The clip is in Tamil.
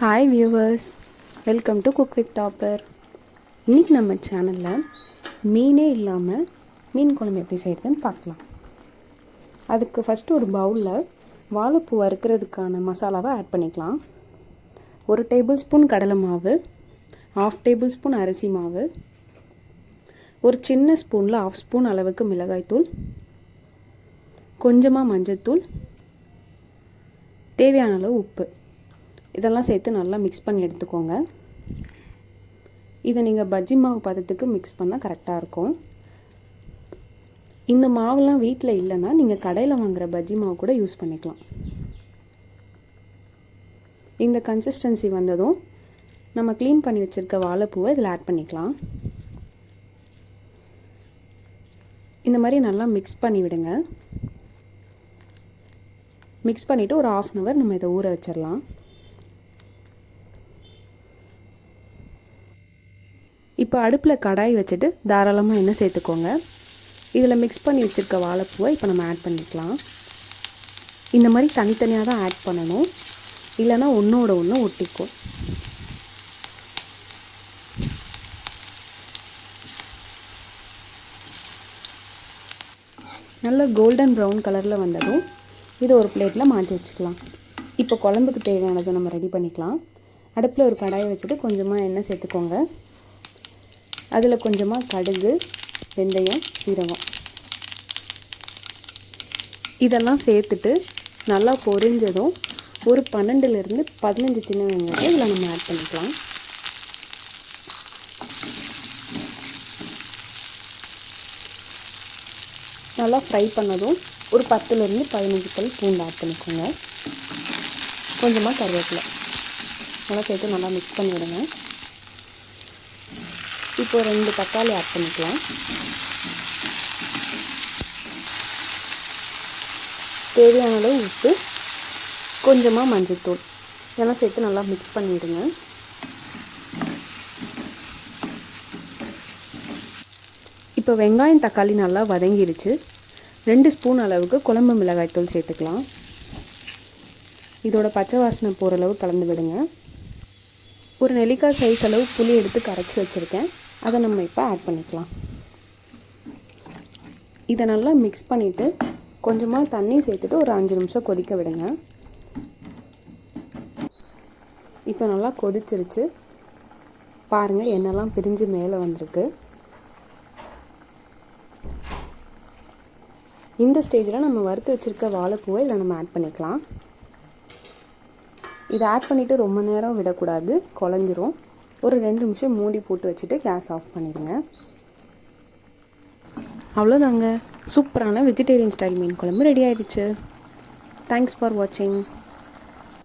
Hi viewers welcome to cook with topper இன்றைக்கி நம்ம சேனலில் மீனே இல்லாமல் மீன் குழம்பு எப்படி செய்கிறதுன்னு பார்க்கலாம். அதுக்கு ஃபஸ்ட்டு ஒரு பவுலில் வாழைப்பூ வறுக்கிறதுக்கான மசாலாவை ஆட் பண்ணிக்கலாம். ஒரு டேபிள் ஸ்பூன் கடலை மாவு ஆஃப் டேபிள் ஸ்பூன் அரிசி மாவு ஒரு சின்ன ஸ்பூனில் ஆஃப் ஸ்பூன் அளவுக்கு மிளகாய்த்தூள் கொஞ்சமாக மஞ்சத்தூள் தேவையான அளவு உப்பு. இதெல்லாம் சேர்த்து நல்லா மிக்ஸ் பண்ணி எடுத்துக்கோங்க. இதை நீங்கள் பஜ்ஜி மாவு பதத்துக்கு மிக்ஸ் பண்ணால் கரெக்டாக இருக்கும். இந்த மாவுலாம் வீட்டில் இல்லைன்னா நீங்கள் கடையில் வாங்குகிற பஜ்ஜி மாவு கூட யூஸ் பண்ணிக்கலாம். இந்த கன்சிஸ்டன்சி வந்ததும் நம்ம க்ளீன் பண்ணி வச்சுருக்க வாழைப்பூவை இதில் ஆட் பண்ணிக்கலாம். இந்த மாதிரி நல்லா மிக்ஸ் பண்ணி விடுங்க. மிக்ஸ் பண்ணிவிட்டு ஒரு ஆஃப் அன் ஹவர் நம்ம இதை ஊற வச்சிடலாம் இப்போ அடுப்பில் கடாய் வச்சுட்டு தாராளமாக எண்ணெய் சேர்த்துக்கோங்க. இதில் மிக்ஸ் பண்ணி வச்சுருக்க வாழைப்பூவை இப்போ நம்ம ஆட் பண்ணிக்கலாம். இந்த மாதிரி தனித்தனியாக தான் ஆட் பண்ணணும். இல்லைனா ஒன்றோட ஒன்று ஒட்டிக்கும். நல்ல கோல்டன் ப்ரௌன் கலரில் வந்ததும் இதை ஒரு பிளேட்டில் மாற்றி வச்சுக்கலாம். இப்போ குழம்புக்கு தேவையானதை நம்ம ரெடி பண்ணிக்கலாம். அடுப்பில் ஒரு கடாயை வச்சுட்டு கொஞ்சமாக எண்ணெய் சேர்த்துக்கோங்க. அதில் கொஞ்சமாக கடுகு வெந்தயம் சீரகம். இதெல்லாம் சேர்த்துட்டு நல்லா பொரிஞ்சதும் ஒரு பன்னெண்டுலேருந்து பதினஞ்சு சின்ன வெங்காயம் இதில் நம்ம ஆட் பண்ணிக்கலாம். நல்லா ஃப்ரை பண்ணதும் ஒரு பத்துலேருந்து பதினஞ்சு பல் பூண்டு ஆட் பண்ணிக்கோங்க. கொஞ்சமாக கருவேப்பிலை. நல்லா சேர்த்து நல்லா மிக்ஸ் பண்ணி விடுங்க இப்போ ரெண்டு தக்காளி ஆட் பண்ணிக்கலாம். தேவையான அளவு உப்பு கொஞ்சமாக மஞ்சள்தூள் இதெல்லாம் சேர்த்து நல்லா மிக்ஸ் பண்ணிவிடுங்க இப்போ வெங்காயம் தக்காளி நல்லா வதங்கிருச்சு. ரெண்டு ஸ்பூன் அளவுக்கு குழம்பு மிளகாய்த்தூள் சேர்த்துக்கலாம். இதோட பச்சை வாசனை போகிற அளவு கலந்து விடுங்க. ஒரு நெல்லிக்காய் சைஸ் அளவு புளி எடுத்து கரைச்சி வச்சுருக்கேன். அதை நம்ம இப்போ ஆட் பண்ணிக்கலாம். இதை நல்லா மிக்ஸ் பண்ணிவிட்டு கொஞ்சமாக தண்ணி சேர்த்துட்டு ஒரு அஞ்சு நிமிஷம் கொதிக்க விடுங்க. இப்போ நல்லா கொதிச்சிருச்சு. பாருங்கள் என்னெல்லாம் பிரிஞ்சு மேலே வந்திருக்கு. இந்த ஸ்டேஜில் நம்ம வறுத்து வச்சுருக்க வாழைப்பூவை இதில் நம்ம ஆட் பண்ணிக்கலாம். இதை ஆட் பண்ணிவிட்டு ரொம்ப நேரம் விடக்கூடாது. குழஞ்சிரும் ஒரு ரெண்டு நிமிஷம் மூடி போட்டு வச்சுட்டு கேஸ் ஆஃப் பண்ணிடுங்க. அவ்வளோதாங்க சூப்பரான வெஜிடேரியன் ஸ்டைல் மீன் குழம்பு ரெடி ஆயிடுச்சு. தேங்க்ஸ் ஃபார் வாட்சிங்